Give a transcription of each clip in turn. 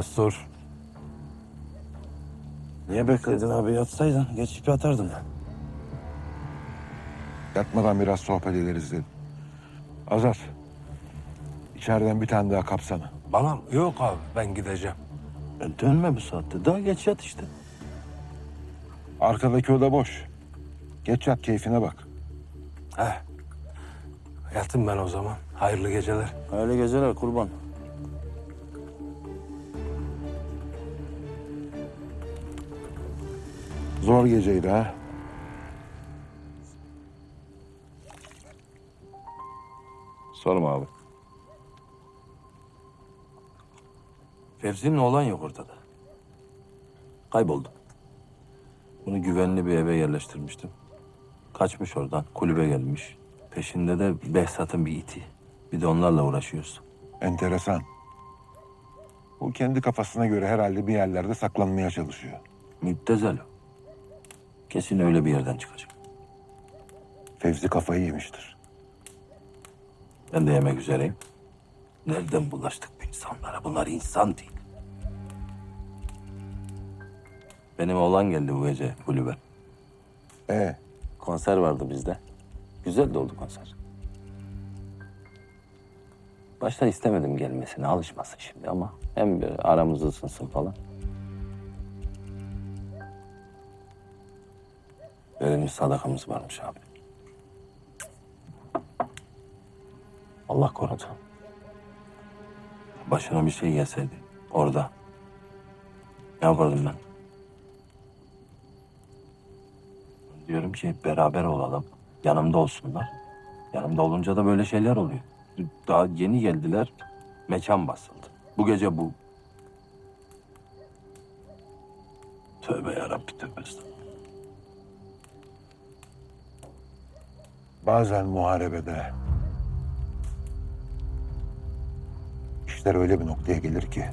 Destur. Niye bekledin abi? Yatsaydın. Geçip yatardın. Yatmadan biraz sohbet ederiz dedim. Azat. içeriden bir tane daha kapsana. Bana yok abi ben gideceğim. E, dönme bu saatte. Daha geç yat işte. Arkadaki oda boş. Geç yat keyfine bak. Heh. Yatın ben o zaman. Hayırlı geceler. Öyle geceler kurban. Zor geceydi ha. Sorma abi. Fevzi'nin oğlan yok ortada. Kayboldu. Bunu güvenli bir eve yerleştirmiştim. Kaçmış oradan, kulübe gelmiş. Peşinde de Behzat'ın bir iti. Bir de onlarla uğraşıyoruz. Enteresan. Bu kendi kafasına göre herhalde bir yerlerde saklanmaya çalışıyor. Müptezel o. Kesin öyle bir yerden çıkacak. Fevzi kafayı yemiştir. Ben de yemek üzereyim. Nereden bulaştık bu insanlara? Bunlar insan değil. Benim oğlan geldi bu gece kulübe. E Konser vardı bizde. Güzel de oldu konser. Başta istemedim gelmesine, alışmasın şimdi ama hem bir aramız ısınsın falan. Verilmiş sadakamız varmış abi. Allah korudu. Başına bir şey gelseydi orada. Ne yapardım ben? Diyorum ki beraber olalım. Yanımda olsunlar. Yanımda olunca da böyle şeyler oluyor. Daha yeni geldiler. Mekan basıldı. Bu gece bu. Tövbe bazen muharebede işler öyle bir noktaya gelir ki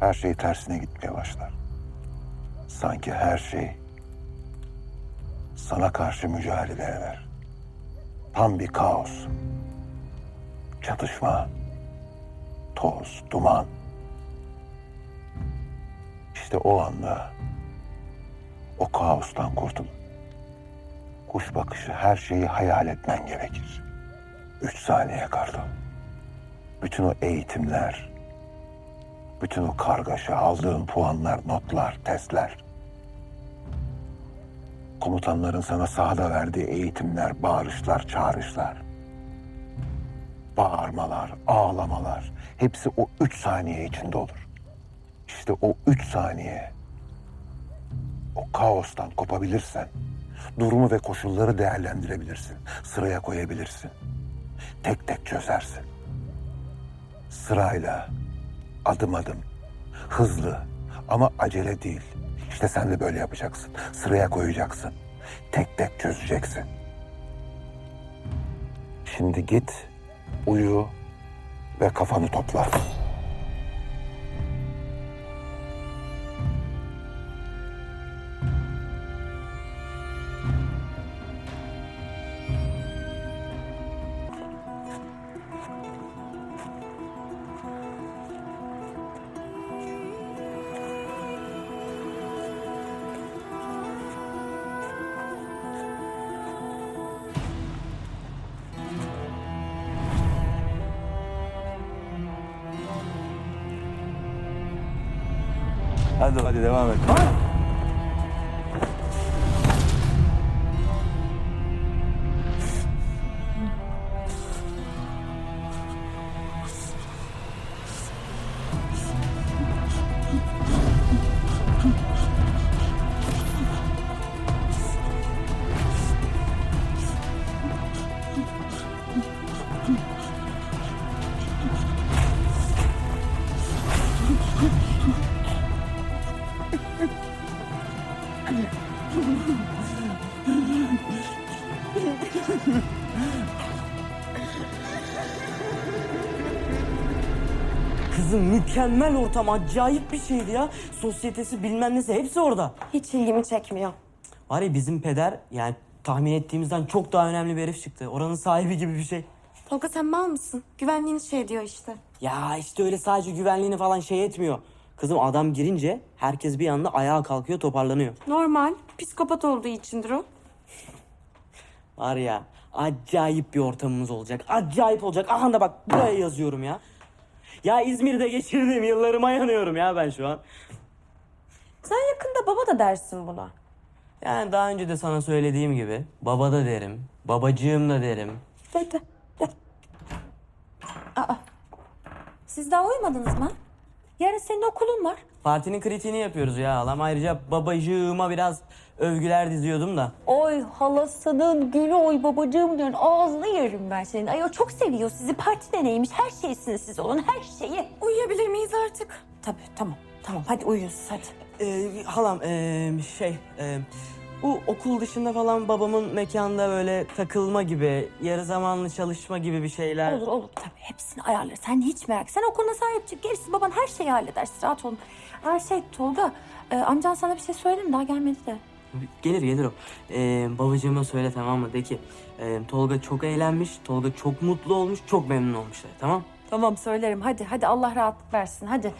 her şey tersine gitmeye başlar. Sanki her şey sana karşı mücadele eder. Tam bir kaos. Çatışma, toz, duman. İşte o anda o kaostan kurtul. Kuş bakışı her şeyi hayal etmen gerekir. Üç saniye kaldı. Bütün o eğitimler, bütün o kargaşa, aldığın puanlar, notlar, testler. Komutanların sana sahada verdiği eğitimler, bağırışlar, çağrışlar. Bağırmalar, ağlamalar. Hepsi o üç saniye içinde olur. İşte o üç saniye o kaostan kopabilirsen durumu ve koşulları değerlendirebilirsin. Sıraya koyabilirsin. Tek tek çözersin. Sırayla, adım adım, hızlı ama acele değil. İşte sen de böyle yapacaksın. Sıraya koyacaksın. Tek tek çözeceksin. Şimdi git, uyu ve kafanı topla. Hadi hadi devam et. Kızım mükemmel ortam, acayip bir şeydi ya. Sosyetesi bilmem nesi hepsi orada. Hiç ilgimi çekmiyor. Var ya bizim peder yani tahmin ettiğimizden çok daha önemli bir herif çıktı. Oranın sahibi gibi bir şey. Tolga sen mal mısın? Güvenliğini şey diyor işte. Ya işte öyle sadece güvenliğini falan şey etmiyor. Kızım adam girince herkes bir anda ayağa kalkıyor toparlanıyor. Normal. Psikopat olduğu içindir o. Var ya acayip bir ortamımız olacak. Acayip olacak. Aha da bak buraya yazıyorum ya. Ya İzmir'de geçirdiğim yıllarıma yanıyorum ya ben şu an. Sen yakında baba da dersin buna. Yani daha önce de sana söylediğim gibi baba da derim, babacığım da derim. De de de. Aa. Siz daha uyumadınız mı? Yarın senin okulun var. Partinin kritiğini yapıyoruz ya halam. Ayrıca babacığıma biraz övgüler diziyordum da. Oy halasının gülü oy babacığım diyorsun. Ağzını yerim ben senin. Ay o çok seviyor sizi. Partide neymiş? Her şeysiniz siz onun. Her şeyi. Uyuyabilir miyiz artık? Tabii tamam. Tamam hadi uyuyun siz hadi. Ee, halam ee, şey ee, bu okul dışında falan babamın mekanda böyle takılma gibi, yarı zamanlı çalışma gibi bir şeyler. Olur olur tabii hepsini ayarlar. Sen hiç merak. Sen okuluna sahip çık. Gerisi baban her şeyi halleder. Rahat olun. Aa şey Tolga. e, amcan sana bir şey söyledi mi? Daha gelmedi de. Gelir gelir o. Ee, babacığıma söyle tamam mı? De ki ee, Tolga çok eğlenmiş, Tolga çok mutlu olmuş, çok memnun olmuşlar tamam? Tamam söylerim. Hadi hadi Allah rahatlık versin. Hadi.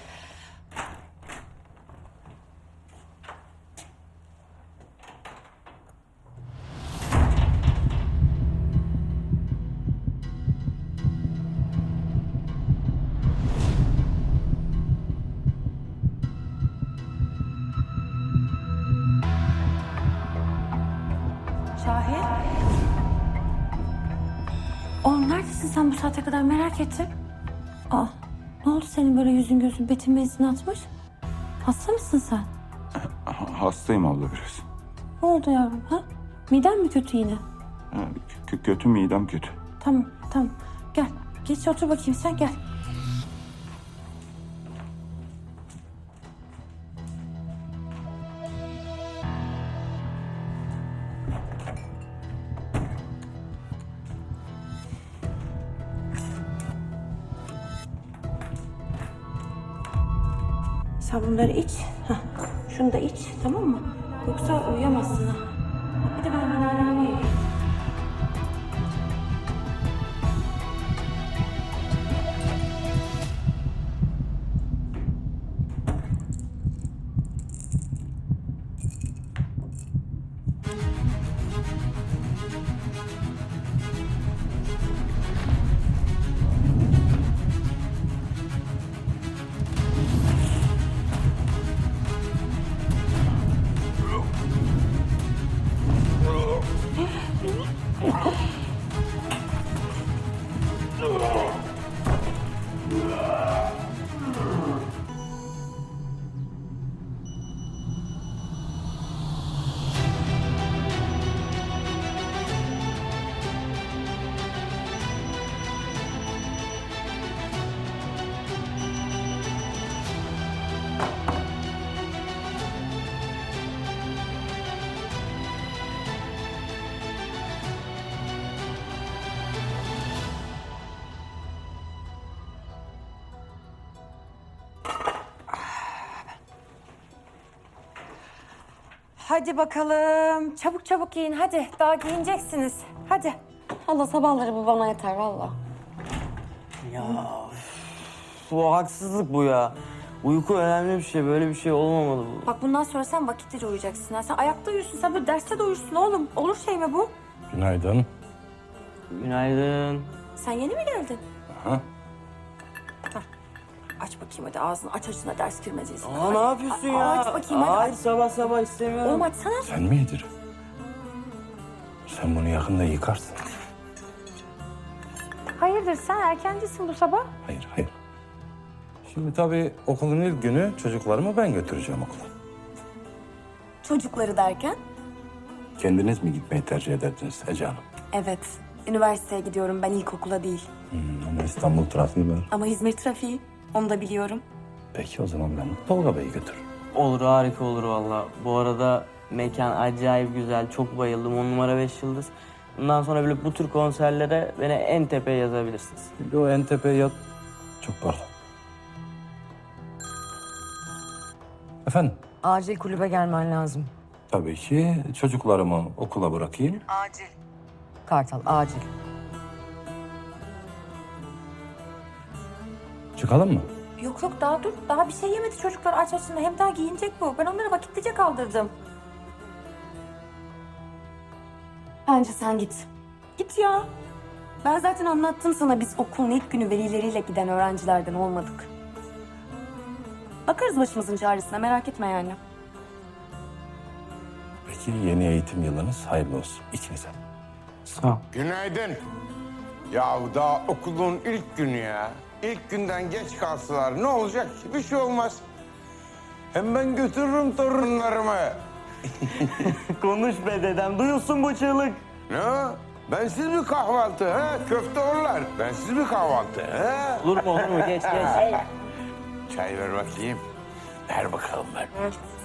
Sen bu saate kadar merak ettim. Aa, ne oldu senin böyle yüzün gözün betin benzin atmış? Hasta mısın sen? Hastayım abla biraz. Ne oldu yavrum ha? Miden mi kötü yine? Ha, kö- kötü midem kötü. Tamam tamam gel. Geç otur bakayım sen gel. Sen bunları iç. Hah, şunu da iç tamam mı? Yoksa uyuyamazsın ha. Hadi bakalım. Çabuk çabuk giyin hadi. Daha giyineceksiniz. Hadi. Allah sabahları bu bana yeter valla. Ya bu haksızlık bu ya. Uyku önemli bir şey. Böyle bir şey olmamalı bu. Bak bundan sonra sen vakitlice uyuyacaksın. Ha. Sen ayakta uyursun. Sen böyle derste de uyursun oğlum. Olur şey mi bu? Günaydın. Günaydın. Sen yeni mi geldin? Aha. Aç bakayım hadi ağzını aç açına ders girmeyeceğiz. Aa ne yapıyorsun ya? Aç bakayım hadi. Hayır sabah sabah istemiyorum. Oğlum açsana. Sen mi yedirin? Sen bunu yakında yıkarsın. Hayırdır sen erkencisin bu sabah? Hayır, hayır. Şimdi tabii okulun ilk günü çocuklarımı ben götüreceğim okula. Çocukları derken? Kendiniz mi gitmeyi tercih ederdiniz Ece Hanım? Evet. Üniversiteye gidiyorum ben ilkokula değil. Hmm, ama İstanbul trafiği var. Ama İzmir trafiği. Onu da biliyorum. Peki o zaman ben Tolga Bey'i götürürüm. Olur harika olur valla. Bu arada mekan acayip güzel. Çok bayıldım. On numara beş yıldız. Bundan sonra böyle bu tür konserlere beni en tepeye yazabilirsiniz. Bir o en tepeye yat. Çok pardon. Efendim? Acil kulübe gelmen lazım. Tabii ki çocuklarımı okula bırakayım. Kartal, acil. Çıkalım mı? Yok yok daha dur. Daha bir şey yemedi çocuklar aç açında. Hem daha giyinecek bu. Ben onları vakitlice kaldırdım. Bence sen git. Git ya. Ben zaten anlattım sana biz okulun ilk günü velileriyle giden öğrencilerden olmadık. Bakarız başımızın çaresine merak etme yani. Peki yeni eğitim yılınız hayırlı olsun ikinize. Sağ ol. Günaydın. Ya daha okulun ilk günü ya. İlk günden geç kalsalar ne olacak ki? Bir şey olmaz. Hem ben götürürüm torunlarımı. Konuş be dedem. Duyulsun bu çığlık. Ne? Bensiz mi kahvaltı ha? Köfte orlar. Bensiz mi kahvaltı ha? Olur mu olur mu? Geç geç. Çay ver bakayım. Ver bakalım ver.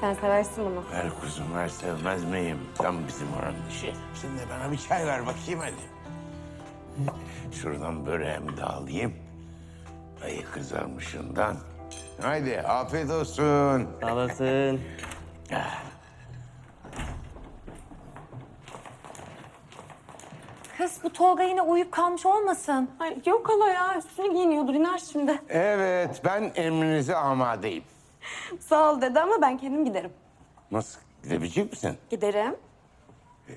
Sen seversin bunu. Ver kuzum ver sevmez miyim? Tam bizim oranın işi. De bana bir çay ver bakayım hadi. Şuradan böreğimi de alayım. Ayı kızarmışından. Haydi afiyet olsun. Sağ olasın. Kız bu Tolga yine uyuyup kalmış olmasın. Ay, yok hala ya üstünü giyiniyordur iner şimdi. Evet ben emrinize amadeyim. Sağ ol dede ama ben kendim giderim. Nasıl gidebilecek misin? Giderim.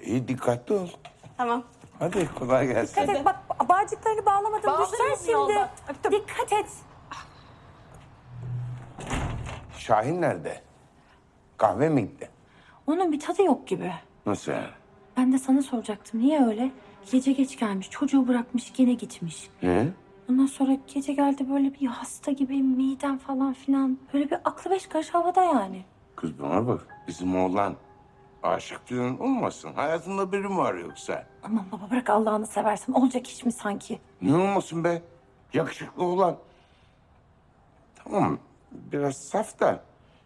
İyi dikkatli ol. Tamam. Hadi kolay gelsin. Dikkat et bak bağcıklarını bağlamadın Bağlarım düşeceksin şimdi. yolda. Dikkat et. Şahin nerede? Kahve mi gitti? Onun bir tadı yok gibi. Nasıl yani? Ben de sana soracaktım. Niye öyle? Gece geç gelmiş. Çocuğu bırakmış gene gitmiş. Ne? Ondan sonra gece geldi böyle bir hasta gibi midem falan filan. Böyle bir aklı beş karış havada yani. Kız bana bak. Bizim oğlan aşık falan olmasın. Hayatında biri mi var yoksa? Aman baba bırak Allah'ını seversen. Olacak iş mi sanki? Ne olmasın be? Yakışıklı olan. Tamam biraz saf da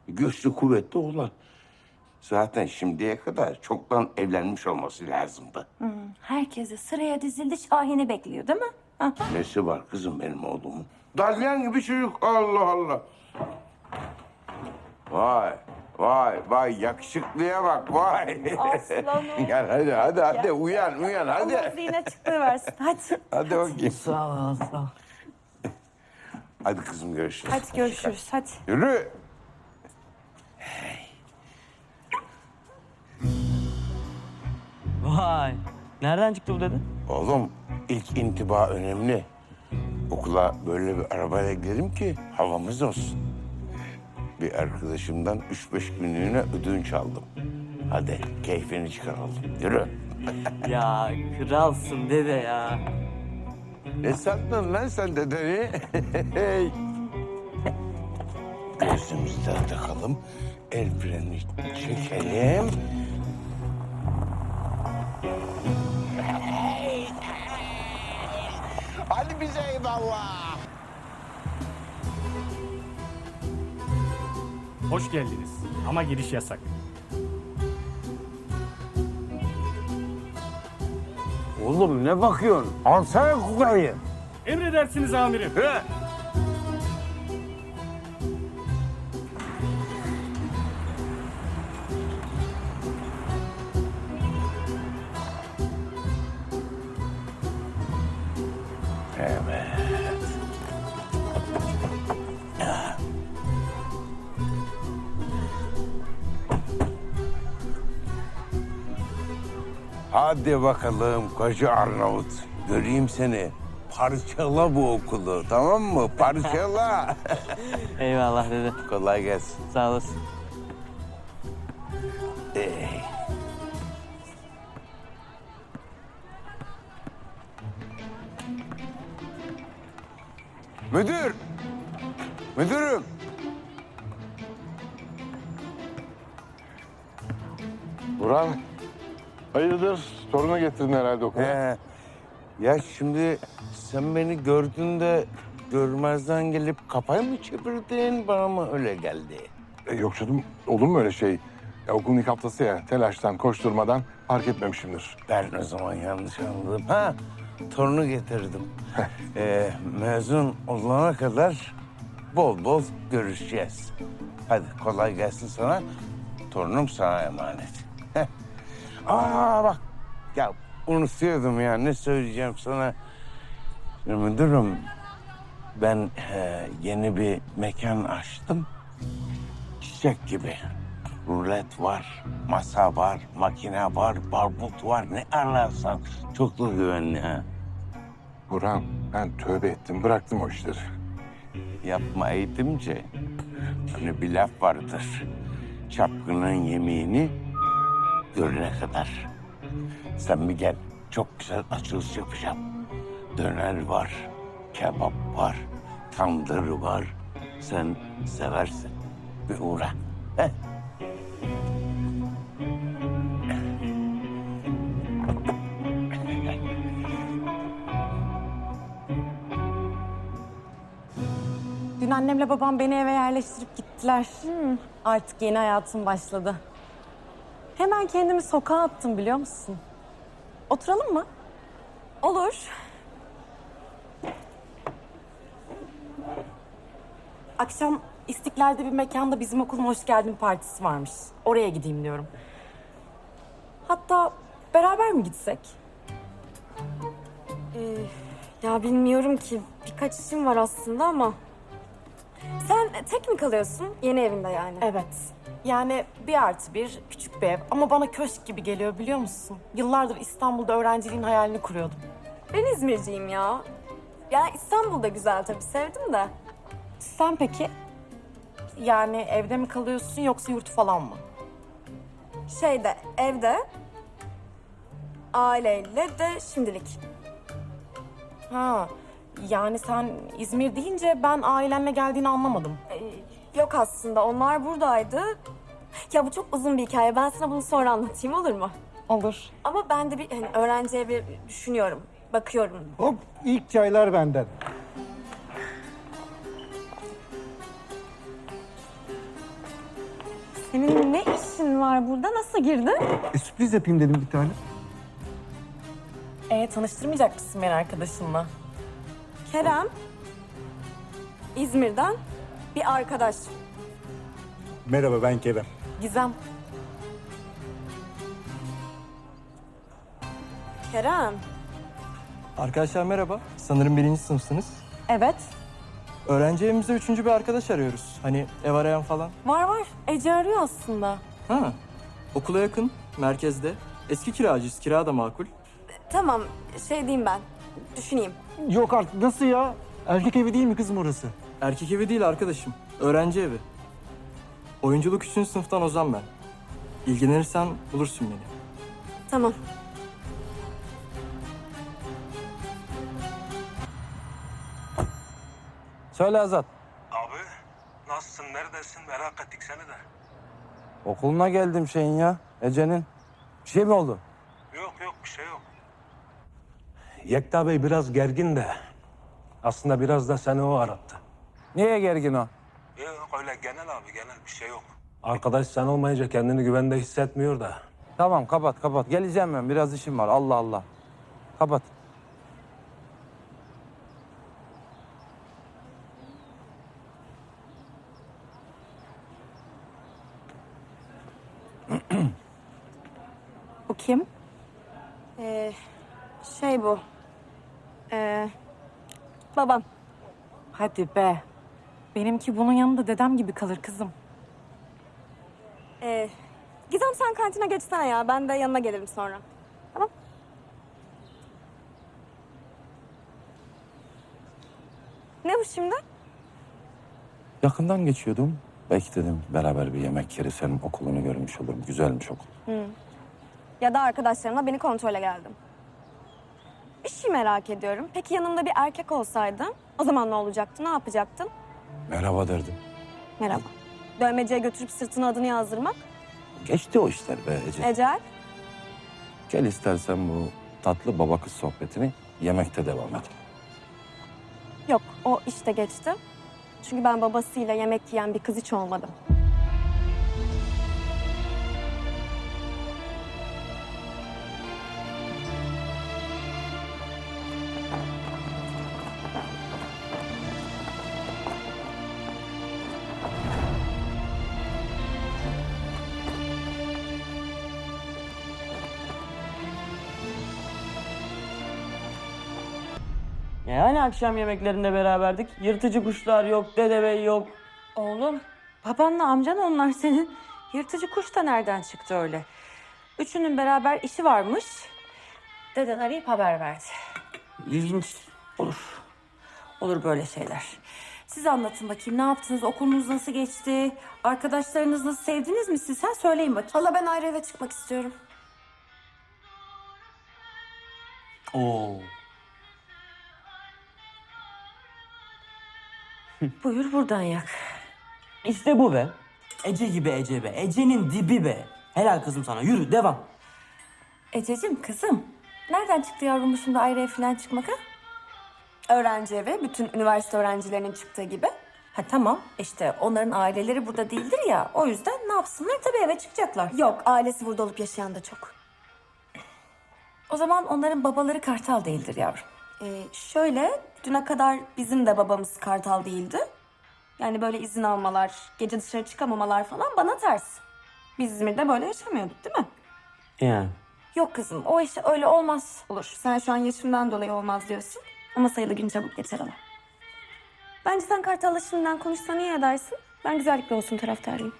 güçlü kuvvetli olan. Zaten şimdiye kadar çoktan evlenmiş olması lazımdı. Herkes de sıraya dizildi Şahin'i bekliyor değil mi? Ha? Nesi var kızım benim oğlumun? Dalyan gibi çocuk Allah Allah. Vay vay vay yakışıklıya bak vay. Aslanım. Gel hadi hadi hadi uyan uyan hadi. Allah zihne çıktığı versin. Hadi. Hadi bakayım. Sağ ol sağ ol. Hadi kızım görüşürüz. Hadi görüşürüz. Hadi. Yürü. Vay. Nereden çıktı bu dede? Oğlum ilk intiba önemli. Okula böyle bir arabayla gidelim ki havamız olsun. Bir arkadaşımdan üç beş günlüğüne ödünç aldım. Hadi keyfini çıkaralım. Yürü. Ya kralsın dede ya. Ne sandın lan sen dedeni? Gözümüzde takalım. El freni çekelim. Hoş geldiniz ama giriş yasak. Oğlum ne bakıyorsun? Alsana kukayı. Emredersiniz amirim. Evet. Hadi bakalım koca Arnavut. Göreyim seni. Parçala bu okulu tamam mı? Parçala. Eyvallah dede. Kolay gelsin. Sağ olasın. Müdür. Müdürüm. Burhan, hayırdır? Torunu getirdin herhalde okula. He. Ya şimdi sen beni gördüğünde görmezden gelip kafayı mı çevirdin bana mı öyle geldi? E, yok canım, olur mu öyle şey? Ya, okulun ilk haftası ya, telaştan, koşturmadan fark etmemişimdir. Ben o zaman yanlış anladım. Ha, torunu getirdim. ee, mezun olana kadar bol bol görüşeceğiz. Hadi kolay gelsin sana. Torunum sana emanet. Aa bak, ya unutuyordum ya ne söyleyeceğim sana. Şimdi müdürüm, Ben e, yeni bir mekan açtım. Çiçek gibi. Rulet var, masa var, makine var, barbut var. Ne ararsan çok da güvenli ha. Burhan ben tövbe ettim bıraktım o işleri. Yapma eğitimci. Hani bir laf vardır. Çapkının yemeğini görene kadar. Sen bir gel. Çok güzel açılış yapacağım. Döner var, kebap var, tandır var. Sen seversin. Bir uğra. Heh. Dün annemle babam beni eve yerleştirip gittiler. Artık yeni hayatım başladı. Hemen kendimi sokağa attım biliyor musun? Oturalım mı? Olur. Akşam İstiklal'de bir mekanda bizim okulun hoş geldin partisi varmış. Oraya gideyim diyorum. Hatta beraber mi gitsek? Ee, ya bilmiyorum ki. Birkaç işim var aslında ama. Sen tek mi kalıyorsun? Yeni evinde yani. Evet. Yani bir artı bir küçük bir ev ama bana köşk gibi geliyor biliyor musun? Yıllardır İstanbul'da öğrenciliğin hayalini kuruyordum. Ben İzmirciyim ya. Ya İstanbul da güzel tabii sevdim de. Sen peki? Yani evde mi kalıyorsun yoksa yurt falan mı? Şeyde evde aileyle de şimdilik. Ha, yani sen İzmir deyince ben ailenle geldiğini anlamadım. Ee, yok aslında onlar buradaydı. Ya bu çok uzun bir hikaye. Ben sana bunu sonra anlatayım olur mu? Olur. Ama ben de bir hani öğrenci evi düşünüyorum. Bakıyorum. Hop ilk çaylar benden. Senin ne işin var burada? Nasıl girdin? E, sürpriz yapayım dedim bir tane. Ee, tanıştırmayacak mısın beni arkadaşınla? Kerem. İzmir'den bir arkadaş. Merhaba ben Kerem. Gizem. Kerem. Arkadaşlar merhaba. Sanırım birinci sınıfsınız. Evet. Öğrenci evimizde üçüncü bir arkadaş arıyoruz. Hani ev arayan falan. Var var. Ece arıyor aslında. Ha. Okula yakın, merkezde. Eski kiracıyız, kira da makul. Tamam şey diyeyim ben. Düşüneyim. Yok artık nasıl ya? Erkek evi değil mi kızım orası? Erkek evi değil arkadaşım. Öğrenci evi. Oyunculuk üçüncü sınıftan Ozan ben. İlgilenirsen bulursun beni. Tamam. Söyle Azat. Abi nasılsın neredesin merak ettik seni de. Okuluna geldim şeyin ya. Ece'nin. Bir şey mi oldu? Yok yok bir şey yok. Yekta Bey biraz gergin de aslında biraz da seni o arattı. Niye gergin o? Yok öyle genel abi genel bir şey yok. Arkadaş sen olmayınca kendini güvende hissetmiyor da. Tamam kapat kapat. Geleceğim ben. Biraz işim var. Allah Allah. Kapat. Bu kim? Ee, şey bu. Ee, babam. Hadi be. Benimki bunun yanında dedem gibi kalır kızım. Ee, Gizem sen kantine geçsene ya. Ben de yanına gelirim sonra. Tamam. Ne bu şimdi? Yakından geçiyordum. Belki dedim beraber bir yemek yeri senin okulunu görmüş olurum. Güzelmiş okul. Ya da arkadaşlarımla beni kontrole geldim. Bir şey merak ediyorum. Peki yanımda bir erkek olsaydı o zaman ne olacaktı? Ne yapacaktın? Merhaba derdim. Merhaba. Dövmeciye götürüp sırtına adını yazdırmak. Geçti o işler be Ece. Ecel. Gel istersen bu tatlı baba kız sohbetini yemekte devam et. Yok o işte geçti. Çünkü ben babasıyla yemek yiyen bir kız hiç olmadım. Ya hani akşam yemeklerinde beraberdik? Yırtıcı kuşlar yok, dede bey yok. Oğlum, babanla amcan onlar senin. Yırtıcı kuş da nereden çıktı öyle? Üçünün beraber işi varmış. Deden arayıp haber verdi. İlginç. Olur. Olur böyle şeyler. Siz anlatın bakayım ne yaptınız? Okulunuz nasıl geçti? Arkadaşlarınız nasıl? Sevdiniz mi siz? Sen söyleyin bakayım. Hala ben ayrı eve çıkmak istiyorum. Oo. Buyur buradan yak. İşte bu be. Ece gibi Ece be. Ece'nin dibi be. Helal kızım sana. Yürü devam. Ececiğim kızım. Nereden çıktı yavrum şimdi ayrı ev falan çıkmak ha? Öğrenci evi, bütün üniversite öğrencilerinin çıktığı gibi. Ha tamam işte onların aileleri burada değildir ya. O yüzden ne yapsınlar tabii eve çıkacaklar. Yok, ailesi burada olup yaşayan da çok. O zaman onların babaları kartal değildir yavrum. Ee, şöyle, düne kadar bizim de babamız kartal değildi. Yani böyle izin almalar, gece dışarı çıkamamalar falan bana ters. Biz İzmir'de böyle yaşamıyorduk değil mi? Yani. Yok kızım o iş öyle olmaz. Olur. Sen şu an yaşımdan dolayı olmaz diyorsun. Ama sayılı gün çabuk geçer ama. Bence sen Kartal'la şimdiden konuşsan iyi edersin. Ben güzellikle olsun taraftarıyım.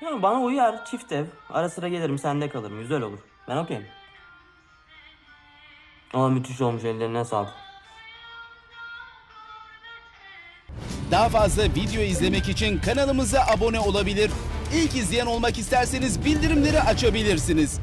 Yani bana uyar çift ev. Ara sıra gelirim sende kalırım. Güzel olur. Ben okeyim. Ama müthiş olmuş ellerine sağlık. Daha fazla video izlemek için kanalımıza abone olabilir. İlk izleyen olmak isterseniz bildirimleri açabilirsiniz.